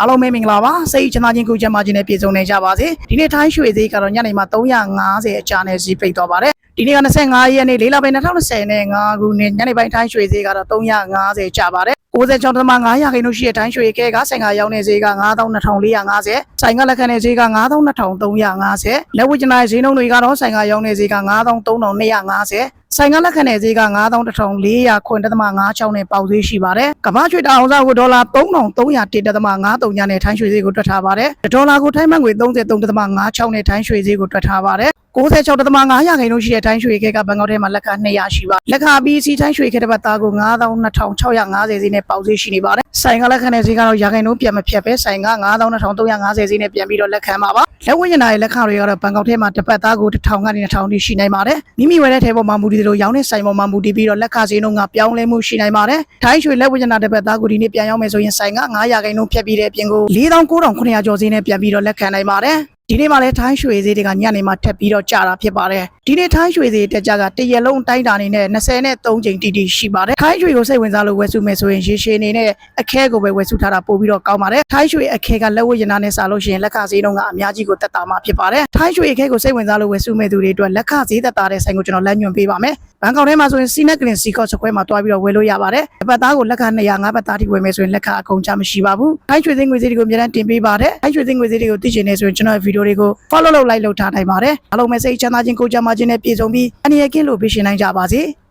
အားလုံးပဲမင်္ဂလာပါစိတ်ချမ်းသာခြင်းကိုကျမ်းမာခြင်းနဲ့ပြည့်စုံနေကြပါစေဒီနေ့ထိုင်းရွှေသေးကတော့ညနေမှာ350အကြာနဲ့ဈေးပိတ်သွားပါတယ်ဒီနေ့က25ရက်နေ့၄လပိုင်း2020နဲ့5ခုနှစ်ညနေပိုင်းထိုင်းရွှေသေးကတော့350ကျပါတယ်96.5ရာခိုင်နှုန်းရှိတဲ့တိုင်းရွှေကဲကဆိုင်ကရောင်းနေဈေးက92,450ဆိုင်ကလက်ခံတဲ့ဈေးက92,350လက်ဝတ်ကျန်တဲ့ဈေးနှုန်းတွေကတော့ဆိုင်ကရောင်းနေဈေးက93,250ဆိုင်ကလက်ခံတဲ့ဈေးက91,400.56နဲ့ပေါက်ဈေးရှိပါတယ်ကမ္ဘာရွှေတအောင်စားကိုဒေါ်လာ3,301.53ညနဲ့ထိုင်းရွှေဈေးကိုတွက်ထားပါတယ်ဒေါ်လာကိုထိုင်းမန်ငွေ33.56နဲ့ထိုင်းရွှေဈေးကိုတွက်ထားပါတယ်96.5ရာခိုင်နှုန်းရှိတဲ့ထိုင်းရွှေခဲကဘန်ကောက်ထဲမှာလက်ခ200ရှိပါလက်ခအပြီးစီထိုင်းရွှေခဲတစ်ပတ်သားကို92,650ဈေးနဲ့ပေါက်ဈေးရှိနေပါတယ်ဆိုင်ကလက်ခံတဲ့ဈေးကတော့ရာခိုင်နှုန်းပြန်မဖြတ်ပဲဆိုင်က92,350ဈေးနဲ့ပြန်ပြီးတော့လက်ခံပါပါလက်ဝတ်ရနာရဲ့လက်ခတွေကတော့ဘန်ကောက်ထဲမှာတစ်ပတ်သားကို1000ကနေ2000တိရှိနိုင်ပါတယ်မိမိဝယ်တဲ့ထဲပေါ်မှာမူတည်သလိုရောင်းတဲ့ဆိုင်ပေါ်မှာမူတည်ပြီးတော့လက်ခဈေးနှုန်းကပြောင်းလဲမှုရှိနိုင်ပါတယ်ထိုင်းရွှေလက်ဝတ်ရနာတစ်ပတ်သားကိုဒီနေ့ပြန်ရောက်မယ်ဆိုရင်ဆိုင်က9ရာခိုင်နှုန်းဖြတ်ပြီးတဲ့အပြင်ကို49,900ကျော်ဈေးနဲ့ပြန်ပြီးတော့လက်ခံနိုင်ပါတယ် ဒီနေ့မှလည်းထိုင်းရွှေဈေးတွေကညနေမှာထပ်ပြီးတော့ကျတာဖြစ်ပါတယ်ဒီနေ့ထိုင်းရွှေဈေးတက်ကြကတရက်လုံးတိုင်းတာနေနဲ့20နဲ့3ချိန်တိတိရှိပါတယ်ထိုင်းရွှေကိုစိတ်ဝင်စားလို့ဝယ်စုမယ်ဆိုရင်ရေရှည်အနေနဲ့အခဲကိုပဲဝယ်စုထားတာပို့ပြီးတော့ကောင်းပါတယ်ထိုင်းရွှေအခဲကလက်ဝတ်ရနာနဲ့စားလို့ရှိရင်လက်ခဈေးနှုန်းကအများကြီးကိုတက်တာမှာဖြစ်ပါတယ်ထိုင်းရွှေအခဲကိုစိတ်ဝင်စားလို့ဝယ်စုမဲ့သူတွေအတွက်လက်ခဈေးတက်တာတဲ့ဆိုင်ကိုကျွန်တော်လက်ညွှန်ပေးပါမယ်ဘန်ကောက်ထဲမှာဆိုရင်စီနက်ကလင်စီကော့စကွဲမှာတွားပြီးတော့ဝယ်လို့ရပါတယ်။အပတ်သားကိုလက်ခ200ငါးပတ်သားထိဝယ်မယ်ဆိုရင်လက်ခအကုန်ချမရှိပါဘူး။ထိုင်းရွှေသိန်းငွေဈေးတွေကိုအများနဲ့တင်ပေးပါတယ်။ထိုင်းရွှေသိန်းငွေဈေးတွေကိုသိချင်နေဆိုရင်ကျွန်တော်ရဲ့ဗီဒီယိုတွေကို follow လုပ် like လုပ်ထားနိုင်ပါတယ်။အားလုံးပဲစိတ်ချမ်းသာခြင်းကိုယ်ကျန်းမာခြင်းနဲ့ပြည့်စုံပြီးအနေရကင်းလို့ပြရှင်နိုင်ကြပါစေ။